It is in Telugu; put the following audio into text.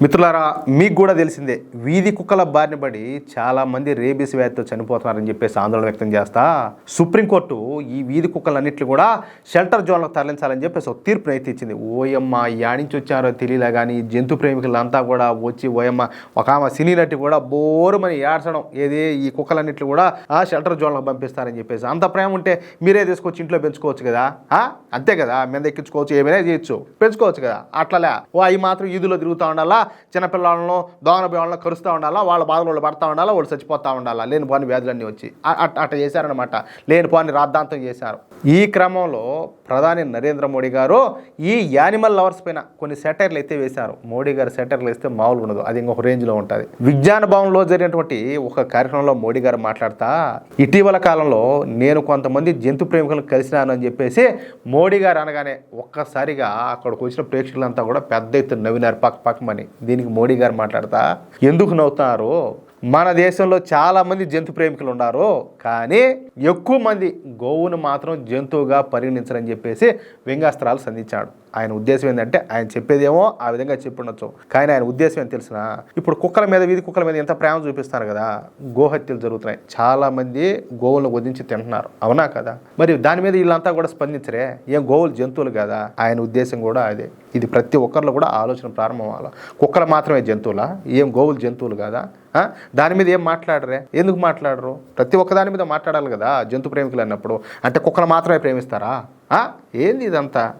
మిత్రులారా మీకు కూడా తెలిసిందే వీధి కుక్కల బారిన పడి చాలా మంది రేబీస్ వ్యాధితో చనిపోతున్నారని చెప్పేసి ఆందోళన వ్యక్తం చేస్తా సుప్రీంకోర్టు ఈ వీధి కుక్కలన్నింటినీ కూడా షెల్టర్ జోన్లకు తరలించాలని చెప్పేసి ఒక తీర్పును అయితే ఇచ్చింది. ఓయమ్మ యాడ్ నుంచి వచ్చారో తెలియలే కానీ జంతు ప్రేమికులంతా కూడా వచ్చి ఓయమ్మ ఒక ఆమె సినీ నటి కూడా బోరుమని ఏడ్చడం ఏది ఈ కుక్కలన్నింటినీ కూడా ఆ షెల్టర్ జోన్లకు పంపిస్తారని చెప్పేసి. అంత ప్రేమ ఉంటే మీరే తీసుకొచ్చి ఇంట్లో పెంచుకోవచ్చు కదా? ఆ? అంతే కదా? మీద ఎక్కించుకోవచ్చు ఏమైనా చేయొచ్చు. పెంచుకోవచ్చు కదా? అట్లలే. ఓ అవి మాత్రం ఈదులో తిరుగుతూ ఉండాలా? చిన్నపిల్లలను దోమల కరుస్తూ ఉండాలా? వాళ్ళ బాధలు వాళ్ళు పడతా ఉండాలా? వాళ్ళు చచ్చిపోతూ ఉండాలా? లేనిపోని వ్యాధులన్నీ వచ్చి. అట్ట చేశారనమాట లేనిపోని రాద్ధాంతం చేశారు. ఈ క్రమంలో ప్రధాని నరేంద్ర మోడీ గారు ఈ యానిమల్ లవర్స్ పైన కొన్ని సెటైర్లు అయితే వేశారు. మోడీ గారు సెటైర్లు వేస్తే మామూలు ఉండదు. అది ఇంకొక రేంజ్లో ఉంటుంది. విజ్ఞాన భవన్లో జరిగినటువంటి ఒక కార్యక్రమంలో మోడీ గారు మాట్లాడతా ఇటీవల కాలంలో నేను కొంతమంది జంతు ప్రేమికులను కలిసినాను అని చెప్పేసి మోడీ గారు అనగానే ఒక్కసారిగా అక్కడికి వచ్చిన ప్రేక్షకులంతా కూడా పెద్ద ఎత్తున నవ్వినారు. పక్క పక్కమని దీనికి మోడీ గారు మాట్లాడతా ఎందుకు నవ్వుతున్నారు? మన దేశంలో చాలామంది జంతు ప్రేమికులు ఉన్నారు కానీ ఎక్కువ మంది గోవును మాత్రం జంతువుగా పరిగణించరని చెప్పేసి వ్యంగాస్త్రాలు సంధించాడు. ఆయన ఉద్దేశం ఏంటంటే ఆయన చెప్పేదేమో ఆ విధంగా చెప్పుండొచ్చు. కానీ ఆయన ఉద్దేశం ఏం తెలిసిన? ఇప్పుడు కుక్కల మీద వీధి కుక్కల మీద ఎంత ప్రేమ చూపిస్తారు కదా గోహత్యలు జరుగుతున్నాయి. చాలామంది గోవులను వధించి తింటున్నారు. అవునా కదా? మరి దాని మీద వీళ్ళంతా కూడా స్పందించరే ఏం గోవులు జంతువులు కదా? ఆయన ఉద్దేశం కూడా అదే. ఇది ప్రతి ఒక్కరిలో కూడా ఆలోచన ప్రారంభం అవ్వాలి. కుక్కలు మాత్రమే జంతువులా? ఏం గోవులు జంతువులు కదా? దాని మీద ఏం మాట్లాడరే? ఎందుకు మాట్లాడరు? ప్రతి ఒక్క దాని మీద మాట్లాడాలి కదా జంతు ప్రేమికులు అన్నప్పుడు. అంటే కుక్కలు మాత్రమే ప్రేమిస్తారా? ఏంది ఇదంతా?